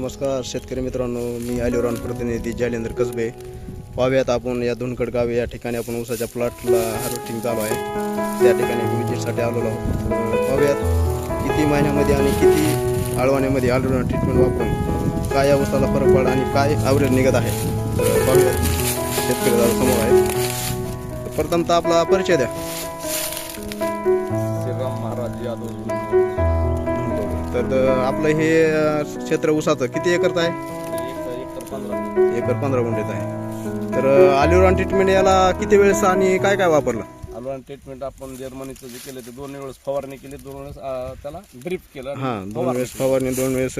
नमस्कार शेतकरी मित्रांनो मी अलिवरान प्रतिनिधी जालेंद्र कसबे. पाहूयात आपण या धुनकड गावे या ठिकाणी आपण ऊसाच्या प्लॉटला हार्वेस्टिंग चालू आहे. त्या ठिकाणी विजिटसाठी आलेलो आहोत. पाहूयात किती महिन्यामध्ये आणि किती आळवण्यामध्ये आळवणा ट्रीटमेंट वापरून. काय या ऊसाला फरक पडला आणि काय आवरेज निघत आहे? तर पाहूयात. शेतकरी समोर आहे प्रथमतः आपला परिचय द्या. श्रीराम महाराज यादव. तर आपलं हे क्षेत्र ऊसाचं किती एकरचं आहे? एक एकर पंधरा गुंठेत आहे. तर आल्युरॉन ट्रीटमेंट याला किती वेळेस आणि काय काय वापरलं? आलवान ट्रीटमेंट आपण जर्मनीचं जे केलं ते दोन वेळेस फवारणी केली दोन वेळेस त्याला ड्रिप केलं हां दोन वेळेस फवारणी दोन वेळेस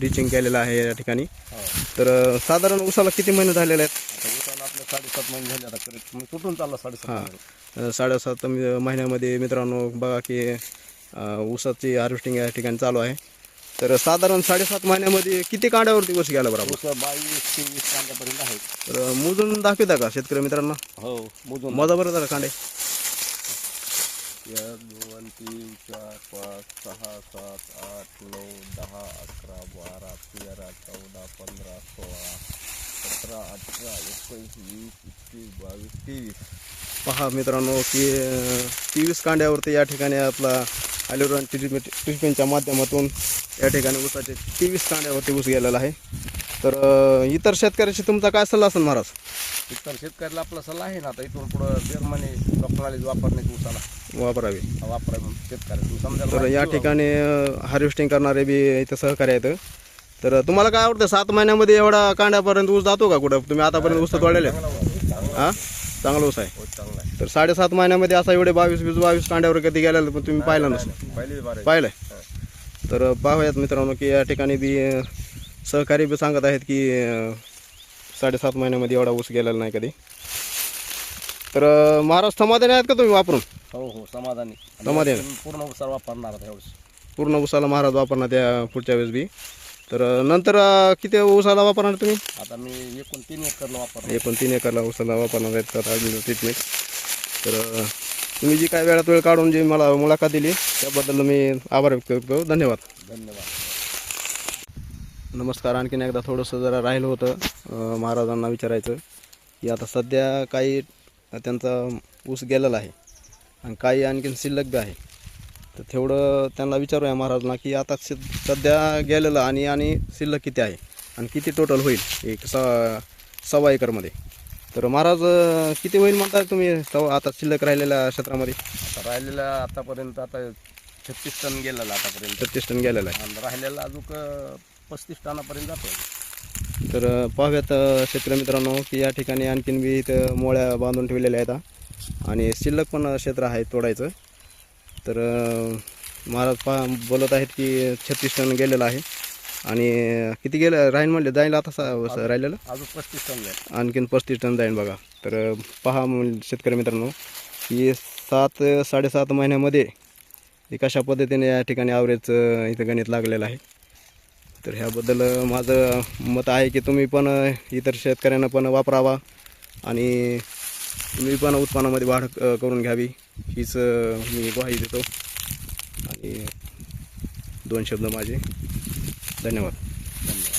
डिचिंग केलेलं आहे या ठिकाणी. हो. तर साधारण ऊसाला किती महिने झालेले आहेत? उसाला आपल्या साडेसात महिने झाले आता करेक्ट मी कुठून चालला साडेसात हां. साडेसात महिन्यामध्ये मित्रांनो बघा की ऊसाची हार्वेस्टिंग या ठिकाणी चालू आहे. तर साधारण साडेसात महिन्यामध्ये किती कांड्यावरती ऊस गेला बरोबर ऊस बावीस तेवीस कांद्यापर्यंत आहे तर मोजून दाखवता का शेतकरी मित्रांना? हो मोजून. मोजा बरं जरा कांडे. एक दोन तीन चार पाच सहा सात आठ नऊ दहा अकरा बारा तेरा चौदा पंधरा सोळा सतरा अठरा एकोणीस वीस एकवीस बावीस तेवीस. पहा मित्रांनो की तेवीस कांड्यावरती या ठिकाणी आपला ॲल्युरॉन ट्रीटमेंट ट्रीटमेंटच्या माध्यमातून या ठिकाणी ऊसाचे तेवीस कांड्यावरती ऊस गेलेला आहे. तर इतर शेतकऱ्याशी तुमचा काय सल्ला असेल महाराज? इतर शेतकऱ्याला आपला सल्ला आहे ना आता इथून पुढं जर्मनी प्रणाली वापरण्याची उसाला वापरावी. वापरा म्हणून शेतकऱ्याला. तुम्ही समजायला तर या किंवा- ठिकाणी हार्वेस्टिंग करणारे बी इथं सहकार्य आहेत. तर तुम्हाला काय आवडतं? सात महिन्यामध्ये एवढा कांड्यापर्यंत ऊस जातो का कुठं? तुम्ही आतापर्यंत ऊस तोडलेले. हां? चांगला ऊस आहे. आहे तर साडेसात महिन्यामध्ये असा एवढे बावीस वीस बावीस कांड्यावर कधी गेलेलं पण तुम्ही पाहिलं नसेल. पहिली तर पाहूयात मित्रांनो की या ठिकाणी बी सहकारी बी सांगत आहेत की साडेसात महिन्यामध्ये एवढा ऊस गेलेला नाही कधी. तर महाराज समाधानी आहेत का तुम्ही वापरून? हो हो समाधानी. समाधानी. पूर्ण उसार वापरणार पूर्ण ऊसाला महाराज वापरणार त्या पुढच्या वेळेस बी. तर नंतर किती ऊसाला वापरणार तुम्ही? आता मी एकूण तीन एकरला वापरणार. एकूण तीन एकरला ऊसाला वापरणार आहेत ट्रीटमेंट तर तुम्ही जी काय वेळात वेळ काढून जी मला मुलाखत दिली त्याबद्दल मी आभार व्यक्त करतो. धन्यवाद. धन्यवाद. नमस्कार. आणखीन एकदा थोडंसं जरा राहिलं होतं महाराजांना विचारायचं की आता सध्या काही त्यांचा ऊस गेलेला आहे आणि काही आणखीन शिल्लक बी आहे. तर तेवढं त्यांना विचारूया महाराजांना की आता सि- सध्या गेलेलं आणि आणि शिल्लक किती आहे? आणि किती टोटल होईल एक स सव्वा एकरमध्ये? तर महाराज किती होईल म्हणताय तुम्ही? आता शिल्लक राहिलेल्या क्षेत्रामध्ये? आता राहिलेला आतापर्यंत आता छत्तीस टन गेलेला आतापर्यंत. छत्तीस टन गेलेला आहे. आणि राहिलेला अजून पस्तीस टनापर्यंत जातो तर पाहूयात शेतकरी मित्रांनो की या ठिकाणी आणखीन बी इथं मोळ्या बांधून ठेवलेल्या आहेत. आणि शिल्लक पण क्षेत्र आहे तोडायचं. तर महाराज पा बोलत आहेत की छत्तीस टन गेलेलं आहे. आणि किती गेलं? राहील म्हणले जाईल आता सा- राहिलेलं? अजून पस्तीस टन जाईल. आणखीन पस्तीस टन जाईल बघा. तर पहा शेतकरी मित्रांनो की सात साडेसात महिन्यामध्ये हे कशा पद्धतीने या ठिकाणी ॲव्हरेज इथं गणित लागलेलं आहे. तर ह्याबद्दल माझं मत आहे की तुम्ही पण इतर शेतकऱ्यांना पण वापरावा आणि तुम्ही पण उत्पन्नामध्ये वाढ करून घ्यावी. हीच मी ग्वाही देतो. आणि दोन शब्द माझे. धन्यवाद. धन्यवाद.